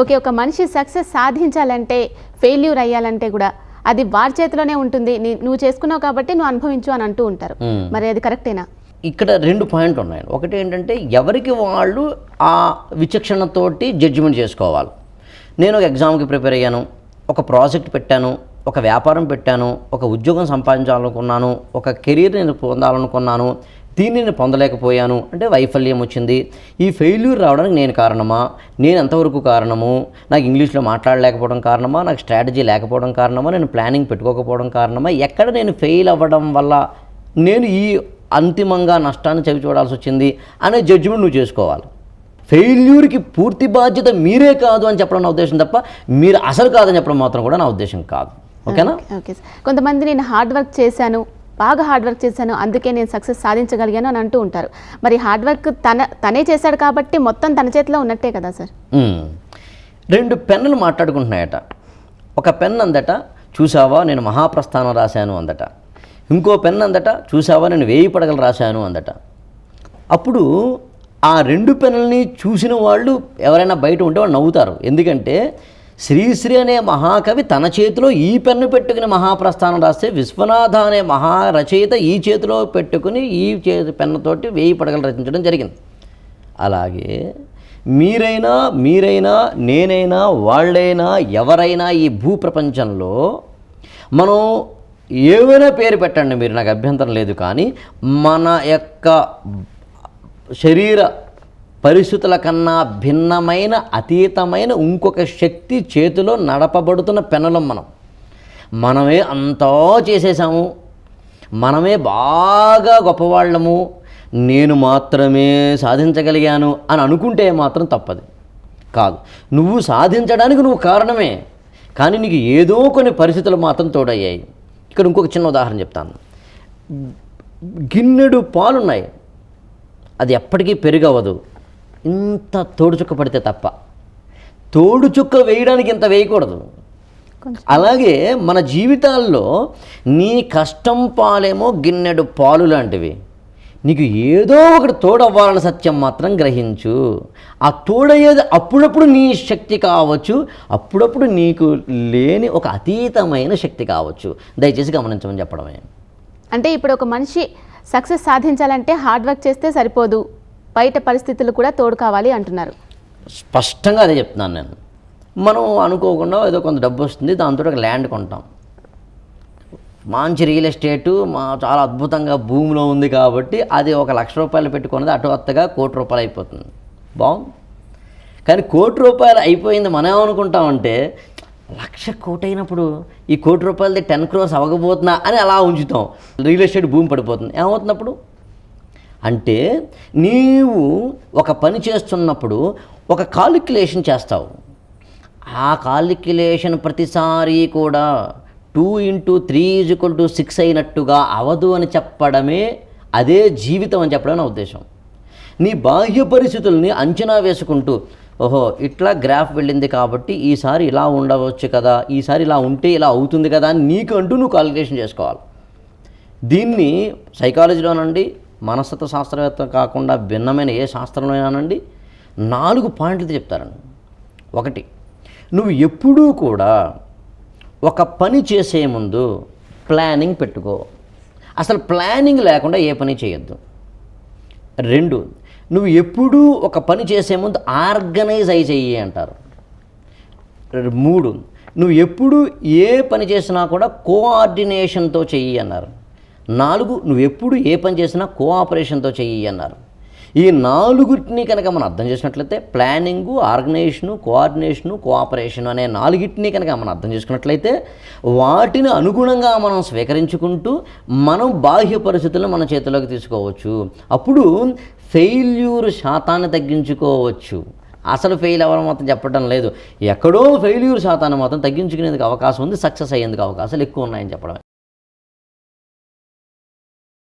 Okay ఒక మనిషి success సాధించాలంటే ఫెయిల్యూర్ అయ్యాలంటే కూడా అది వారి చేతిలోనే ఉంటుంది. నువ్వు చేసుకున్నావు కాబట్టి నువ్వు అనుభవించు అని అంటూ ఉంటారు. మరి అది కరెక్టేనా? ఇక్కడ రెండు పాయింట్లు ఉన్నాయి ఒకటి ఏంటంటే ఎవరికి వాళ్ళు ఆ విచక్షణతోటి జడ్జిమెంట్ చేసుకోవాలి. నేను ఒక ఎగ్జామ్కి ప్రిపేర్ అయ్యాను ఒక ప్రాజెక్ట్ పెట్టాను ఒక వ్యాపారం పెట్టాను ఒక ఉద్యోగం సంపాదించాలనుకున్నాను ఒక కెరీర్ నేను పొందాలనుకున్నాను దీన్ని నేను పొందలేకపోయాను అంటే వైఫల్యం వచ్చింది. ఈ ఫెయిల్యూర్ రావడానికి నేను కారణమా? నేను ఎంతవరకు కారణము? నాకు ఇంగ్లీష్లో మాట్లాడలేకపోవడం కారణమా? నాకు స్ట్రాటజీ లేకపోవడం కారణమా? నేను ప్లానింగ్ పెట్టుకోకపోవడం కారణమా? ఎక్కడ నేను ఫెయిల్ అవ్వడం వల్ల నేను ఈ అంతిమంగా నష్టాన్ని చవి చూడాల్సి వచ్చింది అనే జడ్జిమెంట్ నువ్వు చేసుకోవాలి. ఫెయిల్యూర్కి పూర్తి బాధ్యత మీరే కాదు అని చెప్పడం నా ఉద్దేశం తప్ప మీరు అసలు కాదని చెప్పడం మాత్రం కూడా నా ఉద్దేశం కాదు. ఓకేనా? Okay sir. కొంతమంది నేను హార్డ్ వర్క్ చేశాను బాగా హార్డ్ వర్క్ చేశాను అందుకే నేను సక్సెస్ సాధించగలిగాను అని అంటూ ఉంటారు. మరి హార్డ్ వర్క్ తన తనే చేశాడు కాబట్టి మొత్తం తన చేతిలో ఉన్నట్టే కదా సార్. రెండు పెన్నులు మాట్లాడుకుంటున్నాయట. ఒక పెన్ అందట చూసావా నేను మహాప్రస్థానం రాశాను అందట. ఇంకో పెన్ అందట చూసావా నేను వేయి పడగలు రాశాను అందట. అప్పుడు ఆ రెండు పెన్నుల్ని చూసిన వాళ్ళు ఎవరైనా బయట ఉంటే వాళ్ళు నవ్వుతారు. ఎందుకంటే శ్రీశ్రీ అనే మహాకవి తన చేతిలో ఈ పెన్ను పెట్టుకుని మహాప్రస్థానం రాస్తే విశ్వనాథ అనే మహా రచయిత ఈ చేతిలో పెట్టుకుని ఈ చేతి పెన్నుతోటి వేయి పడగలు రచించడం జరిగింది. అలాగే మీరైనా మీరైనా నేనైనా వాళ్ళైనా ఎవరైనా ఈ భూప్రపంచంలో మనం ఏమైనా పేరు పెట్టండి మీరు నాకు అభ్యంతరం లేదు కానీ మన యొక్క శరీర పరిస్థితుల కన్నా భిన్నమైన అతీతమైన ఇంకొక శక్తి చేతిలో నడపబడుతున్న పెనలం మనం. మనమే అంతా చేసేసాము మనమే బాగా గొప్పవాళ్ళము. నేను మాత్రమే సాధించగలిగాను అని అనుకుంటే మాత్రం తప్పదు. కాదు నువ్వు సాధించడానికి నువ్వు కారణమే. కానీ నీకు ఏదో కొన్ని పరిస్థితులు మాత్రం తోడయ్యాయి. ఇక్కడ ఇంకొక చిన్న ఉదాహరణ చెప్తాను. గిన్నెడు పాలున్నాయి. అది ఎప్పటికీ పెరుగవదు ఇంత తోడు చుక్క పడితే తప్ప. తోడు చుక్క వేయడానికి ఇంత వేయకూడదు. అలాగే మన జీవితాల్లో నీ కష్టం పాలేమో గిన్నెడు పాలు లాంటివి. నీకు ఏదో ఒకటి తోడవ్వాలన్న సత్యం మాత్రం గ్రహించు. ఆ తోడయ్యేది అప్పుడప్పుడు నీ శక్తి కావచ్చు అప్పుడప్పుడు నీకు లేని ఒక అతీతమైన శక్తి కావచ్చు. దయచేసి గమనించమని చెప్పడమే. అంటే ఇప్పుడు ఒక మనిషి సక్సెస్ సాధించాలంటే హార్డ్ వర్క్ చేస్తే సరిపోదు. బయట పరిస్థితులు కూడా తోడు కావాలి అంటున్నారు. స్పష్టంగా అదే చెప్తున్నాను నేను. మనం అనుకోకుండా ఏదో కొంత డబ్బు వస్తుంది దాంతో ఒక ల్యాండ్ కొంటాం. మంచి రియల్ ఎస్టేటు మా చాలా అద్భుతంగా భూమిలో ఉంది కాబట్టి అది ఒక లక్ష రూపాయలు పెట్టుకున్నది అటు అత్తగా కోటి రూపాయలు అయిపోతుంది. బాగుంది కానీ కోటి రూపాయలు అయిపోయింది మనం ఏమనుకుంటామంటే లక్ష కోటి అయినప్పుడు ఈ కోటి రూపాయలది టెన్ క్రోర్స్ అవ్వకపోతున్నా అని అలా ఉంచుతాం. రియల్ ఎస్టేట్ భూమి పడిపోతుంది. ఏమవుతున్నప్పుడు? అంటే నీవు ఒక పని చేస్తున్నప్పుడు ఒక కాలిక్యులేషన్ చేస్తావు. ఆ కాలిక్యులేషన్ ప్రతిసారి కూడా two into three equal to six అయినట్టుగా అవదు అని చెప్పడమే అదే జీవితం అని చెప్పడం నా ఉద్దేశం. నీ బాహ్య పరిస్థితుల్ని అంచనా వేసుకుంటూ ఓహో ఇట్లా గ్రాఫ్ వెళ్ళింది కాబట్టి ఈసారి ఇలా ఉండవచ్చు కదా ఈసారి ఇలా ఉంటే ఇలా అవుతుంది కదా అని నీకంటూ నువ్వు కాలిక్యులేషన్ చేసుకోవాలి. దీన్ని సైకాలజీలోనండి మనస్తత్వ శాస్త్రవేత్త కాకుండా భిన్నమైన ఏ శాస్త్రంలోనండి నాలుగు పాయింట్లు చెప్తారండి. ఒకటి నువ్వు ఎప్పుడూ కూడా ఒక పని చేసే ముందు ప్లానింగ్ పెట్టుకో. అసలు ప్లానింగ్ లేకుండా ఏ పని చేయొద్దు. రెండు నువ్వు ఎప్పుడూ ఒక పని చేసే ముందు ఆర్గనైజ్ అయి చెయ్యి అంటారు. మూడు నువ్వు ఎప్పుడు ఏ పని చేసినా కూడా కోఆర్డినేషన్తో చెయ్యి అన్నారు. నాలుగు నువ్వు ఎప్పుడు ఏ పని చేసినా కోఆపరేషన్తో చెయ్యి అన్నారు. ఈ నాలుగుటిని కనుక మనం అర్థం చేసినట్లయితే ప్లానింగు ఆర్గనైజేషను కోఆర్డినేషను కోఆపరేషన్ అనే నాలుగిటిని కనుక మనం అర్థం చేసుకున్నట్లయితే వాటిని అనుగుణంగా మనం స్వీకరించుకుంటూ మనం బాహ్య పరిస్థితులను మన చేతిలోకి తీసుకోవచ్చు. అప్పుడు ఫెయిల్యూర్ శాతాన్ని తగ్గించుకోవచ్చు. అసలు ఫెయిల్ అవ్వడం మాత్రం చెప్పడం లేదు. ఎక్కడో ఫెయిల్యూర్ శాతాన్ని మాత్రం తగ్గించుకునేందుకు అవకాశం ఉంది సక్సెస్ అయ్యేందుకు అవకాశాలు ఎక్కువ ఉన్నాయని చెప్పడం.